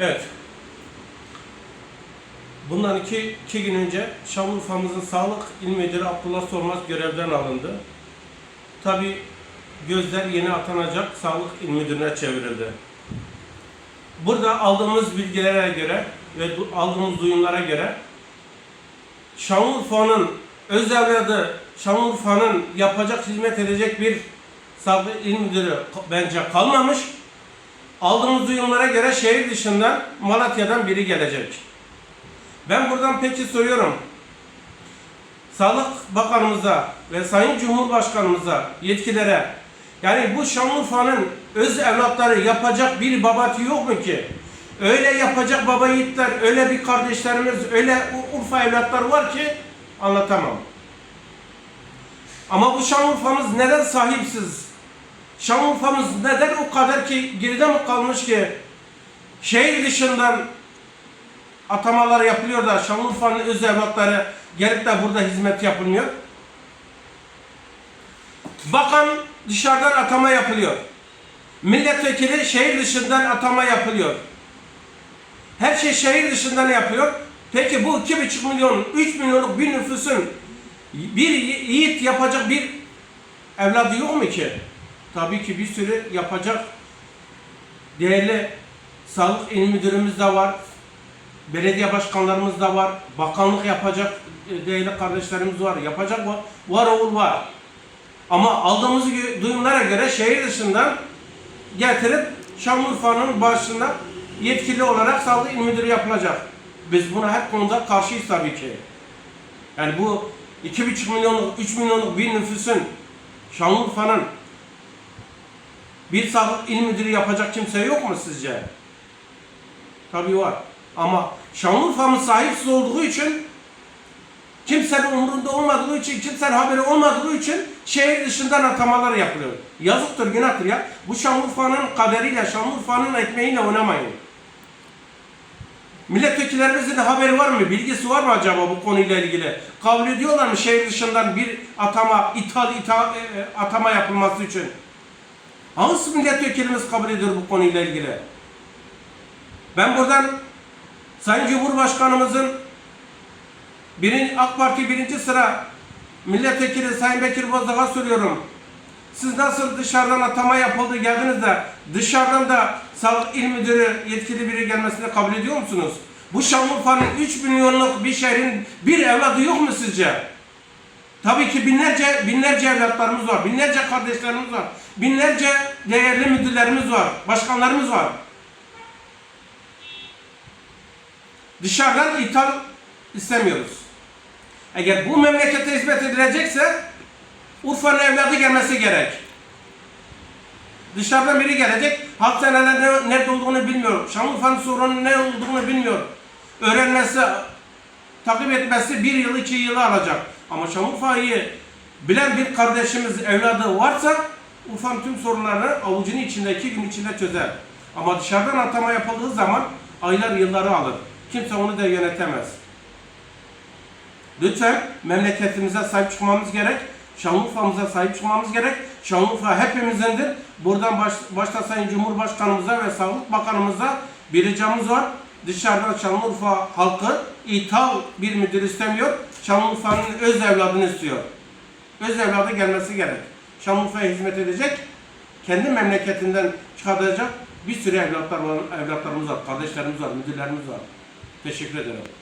Evet. Bundan iki, iki gün önce Şanlıurfa'mızın Sağlık İl Müdürü Abdullah Sormaz görevden alındı. Tabi gözler yeni atanacak Sağlık İl Müdürü'ne çevrildi. Burada aldığımız bilgilere göre ve aldığımız duyumlara göre Şanlıurfa'nın öz evladı Şanlıurfa'nın yapacak hizmet edecek bir Sağlık İl Müdürü bence kalmamış. Aldığımız duyumlara göre şehir dışından Malatya'dan biri gelecek. Ben buradan peki soruyorum. Sağlık Bakanımıza ve Sayın Cumhurbaşkanımıza, yetkililere yani bu Şanlıurfa'nın öz evlatları yapacak bir babası yok mu ki? Öyle yapacak baba yiğitler, öyle bir kardeşlerimiz, öyle Urfa evlatlar var ki anlatamam. Ama bu Şanlıurfa'mız neden sahipsiz? Şanlıurfa'mız neden o kadar ki geride mi kalmış ki şehir dışından atamalar yapılıyor da Şanlıurfa'nın öz evlatları gelip de burada hizmet yapılmıyor? Bakan dışarıdan atama yapılıyor. Milletvekili şehir dışından atama yapılıyor. Her şey şehir dışından yapıyor. Peki bu 2,5 milyon, 3 milyonluk bir nüfusun bir yi- yiğit yapacak bir evladı yok mu ki? Tabii ki bir sürü yapacak değerli sağlık il müdürümüz de var. Belediye başkanlarımız da var. Bakanlık yapacak e, değerli kardeşlerimiz var. Yapacak var. Var oğul var. Ama aldığımız duyumlara göre şehir dışından getirip Şanlıurfa'nın başına yetkili olarak sağlık il müdürü yapılacak. Biz buna her konuda karşıyız tabii ki. Yani bu 2,5 milyonluk, 3 milyonluk bir nüfusun Şanlıurfa'nın bir sağlık il müdürü yapacak kimse yok mu sizce? Tabii var. Ama Şanlıurfa'mız sahipsiz olduğu için kimsenin umurunda olmadığı için, kimsenin haberi olmadığı için şehir dışından atamalar yapılıyor. Yazıktır, günahtır ya. Bu Şanlıurfa'nın kaderiyle, Şanlıurfa'nın ekmeğiyle oynamayın. Milletvekillerimizin haberi var mı? Bilgisi var mı acaba bu konuyla ilgili? Kabul ediyorlar mı şehir dışından bir atama, ithal ita, e, e, atama yapılması için? Hangisi milletvekilimiz kabul ediyor bu konuyla ilgili? Ben buradan Sayın Cumhurbaşkanımızın birinci, AK Parti birinci sıra milletvekili Sayın Bekir Bozdağ'a soruyorum. Siz nasıl dışarıdan atama yapıldı geldiniz de dışarıdan da sağlık il müdürü yetkili biri gelmesini kabul ediyor musunuz? Bu Şanlıurfa'nın 3 milyonluk bir şehrin bir evladı yok mu sizce? Tabii ki binlerce binlerce evlatlarımız var, binlerce kardeşlerimiz var, binlerce değerli müdürlerimiz var, başkanlarımız var. Dışarıdan ithal istemiyoruz. Eğer bu memlekete hizmet edilecekse Urfa'nın evladı gelmesi gerek. Dışarıdan biri gelecek, hastaneler ne, nerede olduğunu bilmiyor. Şanlıurfa'nın sorunun ne olduğunu bilmiyor. Öğrenmesi, takip etmesi bir yıl, iki yılı alacak. Ama Şanlıurfa'yı bilen bir kardeşimiz, evladı varsa Urfa'nın tüm sorunlarını avucunun içinde, iki gün içinde çözer. Ama dışarıdan atama yapıldığı zaman aylar, yılları alır. Kimse onu da yönetemez. Lütfen memleketimize sahip çıkmamız gerek. Şanlıurfa'mıza sahip çıkmamız gerek. Şanlıurfa hepimizindir. Buradan baş, başta Sayın Cumhurbaşkanımıza ve Sağlık Bakanımıza bir ricamız var. Dışarıdan Şanlıurfa halkı ithal bir müdür istemiyor. Şanlıurfa'nın öz evladını istiyor. Öz evladı gelmesi gerek. Şanlıurfa'ya hizmet edecek. Kendi memleketinden çıkartacak bir sürü evlatlar var, evlatlarımız var, kardeşlerimiz var, müdürlerimiz var. Teşekkür ederim.